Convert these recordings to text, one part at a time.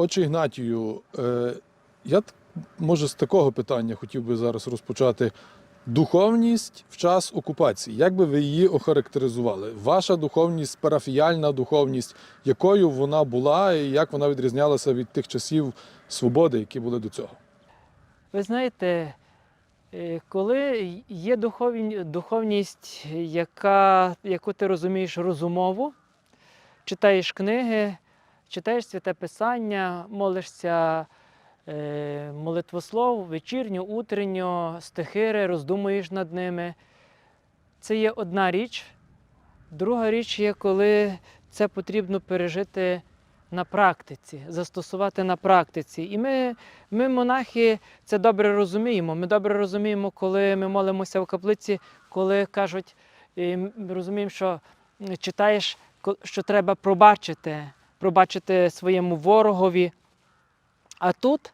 Отче Ігнатію, е, я може з такого питання хотів би зараз розпочати. Духовність в час окупації. Як би ви її охарактеризували? Ваша духовність, парафіяльна духовність, якою вона була і як вона відрізнялася від тих часів свободи, які були до цього? Ви знаєте, е, коли є духовні- духовність, яка, яку ти розумієш розумово, читаєш книги, читаєш святе писання, молишся е, молитвослов, вечірню, утренню, стихири, роздумуєш над ними. Це є одна річ. Друга річ є, коли це потрібно пережити на практиці, застосувати на практиці. І ми, ми, монахи, це добре розуміємо. Ми добре розуміємо, коли ми молимося в каплиці, коли кажуть, і ми розуміємо, що читаєш, що треба пробачити, пробачити своєму ворогові. А тут,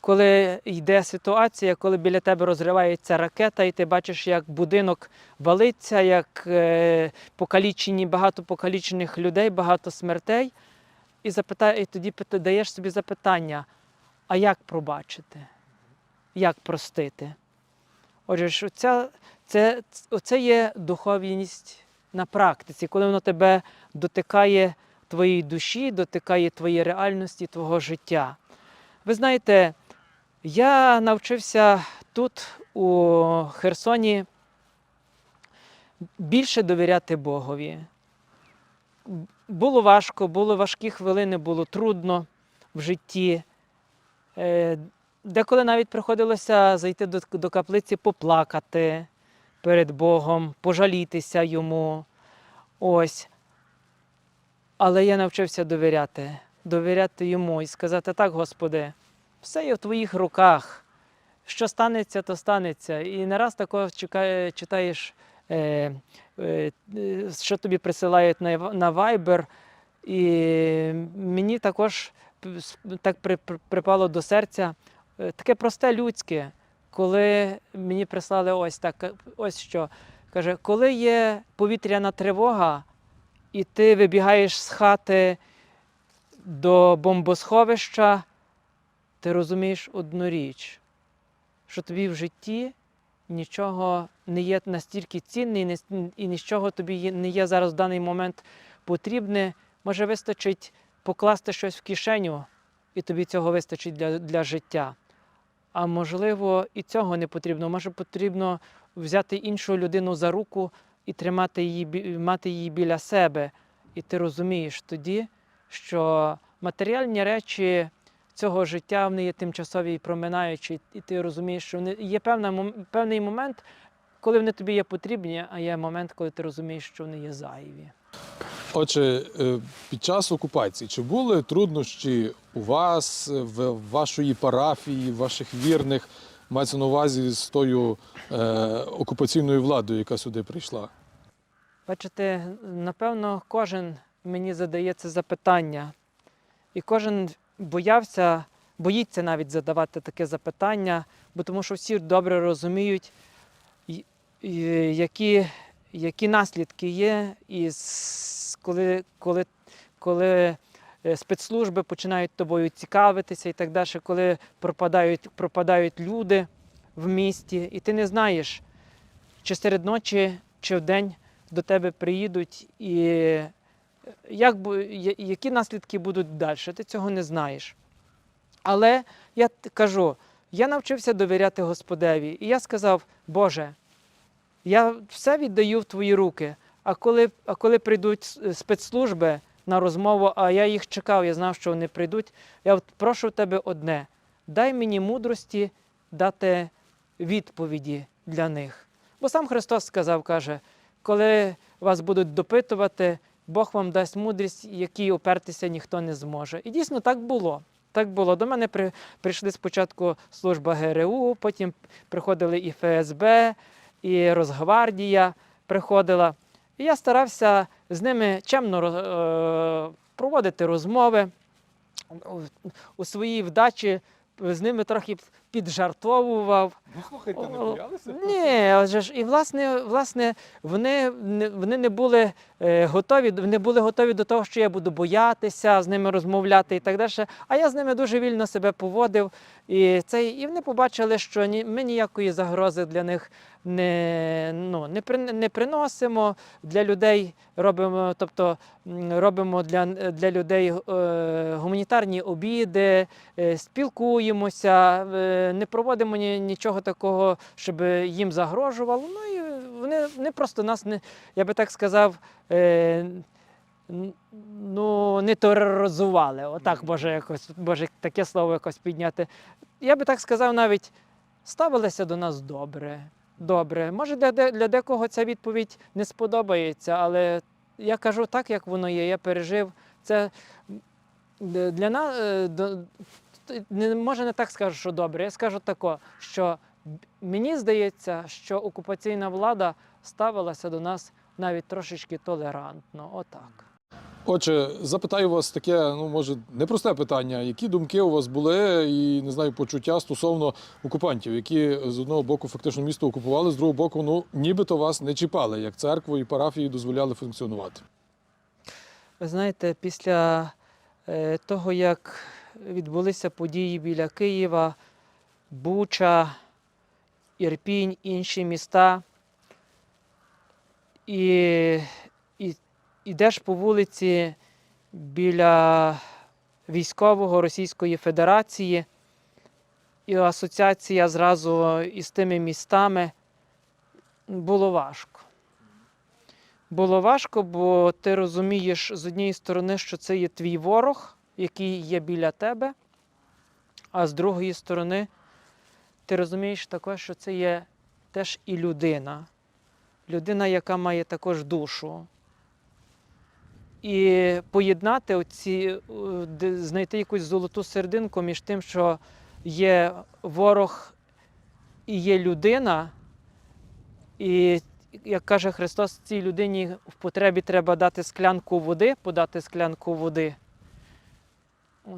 коли йде ситуація, коли біля тебе розривається ракета, і ти бачиш, як будинок валиться, як е, покалічені, багато покалічених людей, багато смертей, і, запитай, і тоді даєш собі запитання: а як пробачити? Як простити? Отже, оця, це, оце є духовність на практиці, коли воно тебе дотикає твоєї душі, дотикає твоєї реальності, твого життя. Ви знаєте, я навчився тут, у Херсоні, більше довіряти Богові. Було важко, були важкі хвилини, було трудно в житті. Е, Деколи навіть приходилося зайти до, до каплиці поплакати перед Богом, пожалітися йому. Ось. Але я навчився довіряти, довіряти йому і сказати: так, Господи, все є в твоїх руках. Що станеться, то станеться. І не раз такого чекає, читаєш, е, е, що тобі присилають на, Ва- на Viber. І мені також так при- припало до серця е, таке просте людське, коли мені прислали ось так, ось що. Каже, коли є повітряна тривога, і ти вибігаєш з хати до бомбосховища, ти розумієш одну річ, що тобі в житті нічого не є настільки цінне і нічого тобі не є зараз в даний момент потрібне. Може, вистачить покласти щось в кишеню, і тобі цього вистачить для, для життя. А можливо, і цього не потрібно. Може, потрібно взяти іншу людину за руку і тримати її, мати її біля себе. І ти розумієш тоді, що матеріальні речі цього життя вони є тимчасові і проминаючі, і ти розумієш, що вони є певна, певний момент, коли вони тобі є потрібні, а є момент, коли ти розумієш, що вони є зайві. Отже, е, під час окупації чи були труднощі у вас, е, в вашої парафії, ваших вірних, мається на увазі з тою е, окупаційною владою, яка сюди прийшла? Бачите, напевно, кожен мені задає це запитання, і кожен боявся, боїться навіть задавати таке запитання, бо тому що всі добре розуміють, які, які наслідки є, і коли, коли, коли спецслужби починають тобою цікавитися і так далі, коли пропадають, пропадають люди в місті, і ти не знаєш, чи серед ночі, чи вдень до тебе приїдуть, і як, які наслідки будуть далі, ти цього не знаєш. Але я кажу, я навчився довіряти Господеві, і я сказав, Боже, я все віддаю в Твої руки. А коли, а коли прийдуть спецслужби на розмову, а я їх чекав, я знав, що вони прийдуть, я прошу тебе одне: дай мені мудрості дати відповіді для них. Бо сам Христос сказав, каже, коли вас будуть допитувати, Бог вам дасть мудрість, якій опертися ніхто не зможе. І дійсно так було. Так було. До мене при, прийшли спочатку служба ГРУ, потім приходили і ФСБ, і Росгвардія приходила. І я старався з ними чемно е, проводити розмови у- у своїй вдачі з ними трохи піджартовував. Ну, слухайте, не боялися? Ні, адже ж і власне, власне, вони, вони не були е, готові, не були готові до того, що я буду боятися з ними розмовляти і так далі. А я з ними дуже вільно себе поводив. І, це, і вони побачили, що ні, ми ніякої загрози для них не, ну, не, при, не приносимо. Для людей робимо, тобто робимо для, для людей е, гуманітарні обіди, е, спілкуємося, е, не проводимо ні, нічого такого, щоб їм загрожувало. Ну і вони, вони просто нас не, я би так сказав. Е, Ну, не тероризували. Отак може якось, може таке слово якось підняти. Я би так сказав, навіть ставилися до нас добре. Добре. Може, для, для декого ця відповідь не сподобається, але я кажу так, як воно є. Я пережив це для нас не може не так скажу, що добре. Я скажу тако, що мені здається, що окупаційна влада ставилася до нас навіть трошечки толерантно. Отак. Отже, запитаю вас таке, ну може, непросте питання. Які думки у вас були і не знаю, почуття стосовно окупантів, які з одного боку фактично місто окупували, з другого боку, ну нібито вас не чіпали, як церкву і парафії дозволяли функціонувати. Ви знаєте, після е, того, як відбулися події біля Києва, Буча, Ірпінь, інші міста, і, і йдеш по вулиці біля військового Російської Федерації, і асоціація зразу із тими містами було важко. Було важко, бо ти розумієш з однієї сторони, що це є твій ворог, який є біля тебе, а з другої сторони, ти розумієш також, що це є теж і людина. Людина, яка має також душу. І поєднати оці, е, знайти якусь золоту серединку між тим, що є ворог і є людина, і як каже Христос, цій людині в потребі треба дати склянку води, подати склянку води.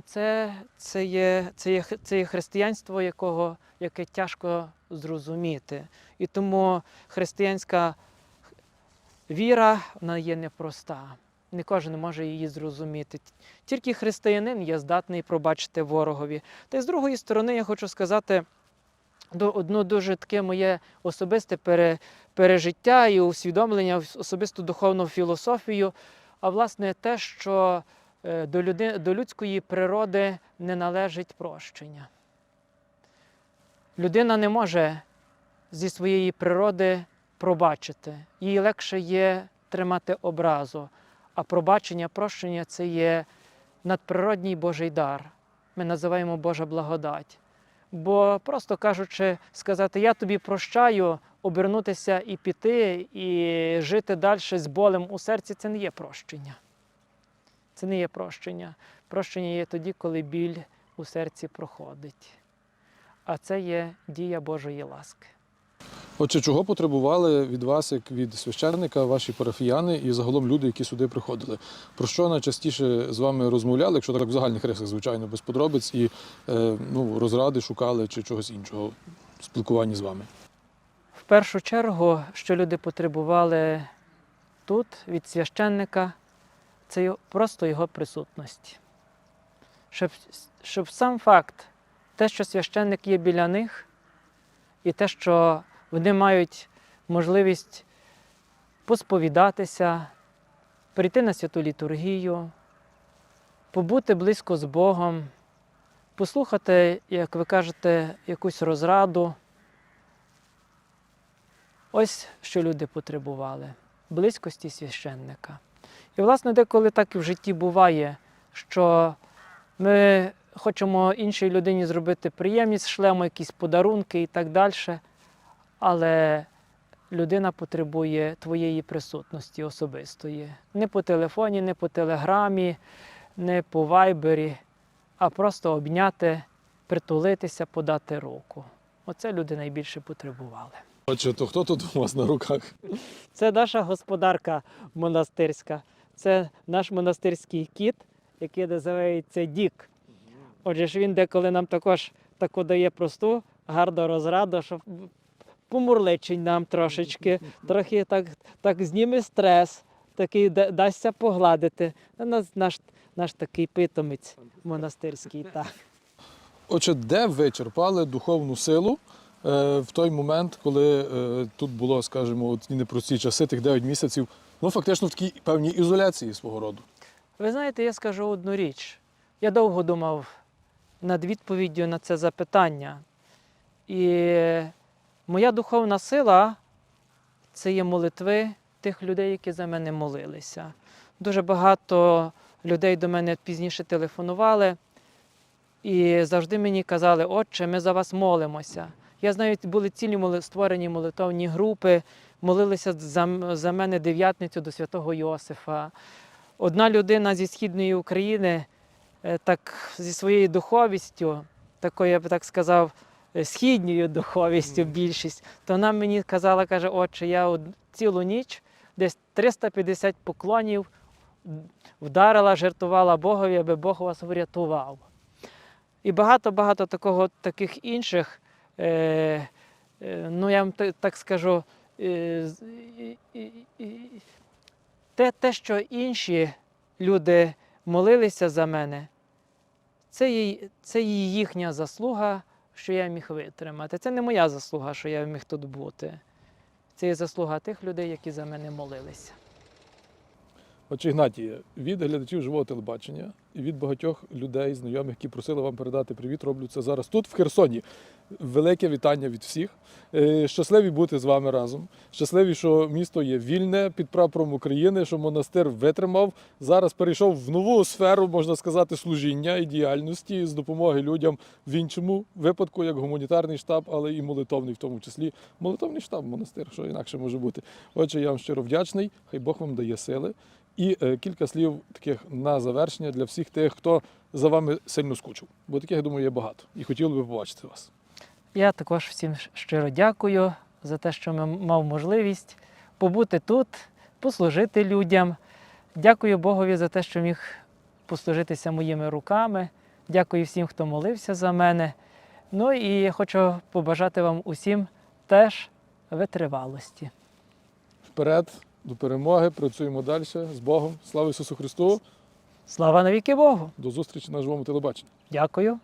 Це, це, є, це, є, це є християнство, якого, яке тяжко зрозуміти. І тому християнська віра вона є непроста. Не кожен може її зрозуміти. Тільки християнин є здатний пробачити ворогові. Та й з другої сторони, я хочу сказати одну дуже таке моє особисте пере, пережиття і усвідомлення, особисту духовну філософію, а власне те, що до, люди, до людської природи не належить прощення. Людина не може зі своєї природи пробачити. Їй легше є тримати образу, а пробачення, прощення це є надприродній Божий дар. Ми називаємо Божа благодать. Бо, просто кажучи, сказати, я тобі прощаю, обернутися і піти, і жити далі з болем у серці це не є прощення. Це не є прощення. Прощення є тоді, коли біль у серці проходить. А це є дія Божої ласки. Отже, чого потребували від вас, як від священника, ваші парафіяни і загалом люди, які сюди приходили? Про що найчастіше з вами розмовляли, якщо так в загальних рисах, звичайно, без подробиць, і е, ну, розради шукали чи чогось іншого в спілкуванні з вами? В першу чергу, що люди потребували тут від священника, це просто його присутності. Щоб, щоб сам факт, те, що священник є біля них, і те, що вони мають можливість посповідатися, прийти на святу літургію, побути близько з Богом, послухати, як ви кажете, якусь розраду. Ось що люди потребували близькості священника. І, власне, деколи так і в житті буває, що ми хочемо іншій людині зробити приємність, шлемо якісь подарунки і так далі, але людина потребує твоєї присутності особистої. Не по телефоні, не по телеграмі, не по вайбері, а просто обняти, притулитися, подати руку. Оце люди найбільше потребували. Отже, то хто тут у вас на руках? Це наша господарка монастирська. Це наш монастирський кіт, який називається Дік. Отже ж він деколи нам також таку дає просту гарна розрада, щоб помурличить нам трошечки, трохи так, так зніме стрес, такий дасться погладити. Наш, наш, наш такий питомець монастирський. Так. Отже, де ви черпали духовну силу е, в той момент, коли е, тут було, скажімо, ті непрості часи, тих 9 місяців, ну фактично в такій певній ізоляції свого роду. Ви знаєте, я скажу одну річ. Я довго думав над відповіддю на це запитання. І моя духовна сила це є молитви тих людей, які за мене молилися. Дуже багато людей до мене пізніше телефонували і завжди мені казали, отче, ми за вас молимося. Я знаю, були цілі створені молитовні групи, молилися за, за мене дев'ятницю до святого Йосифа. Одна людина зі східної України, е, так зі своєю духовістю, такою, я би так сказав, е, східньою духовістю більшість, то вона мені казала, каже, отче, я цілу ніч десь 350 поклонів вдарила, жертвувала Богові, аби Бог вас врятував. І багато-багато такого, таких інших, ну я вам та- так скажу, е, те, те, що інші люди молилися за мене, це це їхня заслуга, що я міг витримати. Це не моя заслуга, що я міг тут бути. Це є заслуга тих людей, які за мене молилися. Отже, Ігнатіє, від глядачів живого телебачення і від багатьох людей, знайомих, які просили вам передати привіт, роблю це зараз тут, в Херсоні. Велике вітання від всіх. Е, Щасливі бути з вами разом. Щасливі, що місто є вільне під прапором України, що монастир витримав. Зараз перейшов в нову сферу, можна сказати, служіння і діяльності з допомоги людям в іншому випадку, як гуманітарний штаб, але і молитовний в тому числі. Молитовний штаб, монастир, що інакше може бути. Отже, я вам щиро вдячний. Хай Бог вам дає сили. І е, кілька слів таких на завершення для всіх тих, хто за вами сильно скучив. Бо таких, я думаю, є багато. І хотіли би побачити вас. Я також всім щиро дякую за те, що мав можливість побути тут, послужити людям. Дякую Богові за те, що міг послужитися моїми руками. Дякую всім, хто молився за мене. Ну і я хочу побажати вам усім теж витривалості. Вперед, до перемоги, працюємо далі з Богом. Слава Ісусу Христу! Слава навіки Богу! До зустрічі на живому телебаченні. Дякую.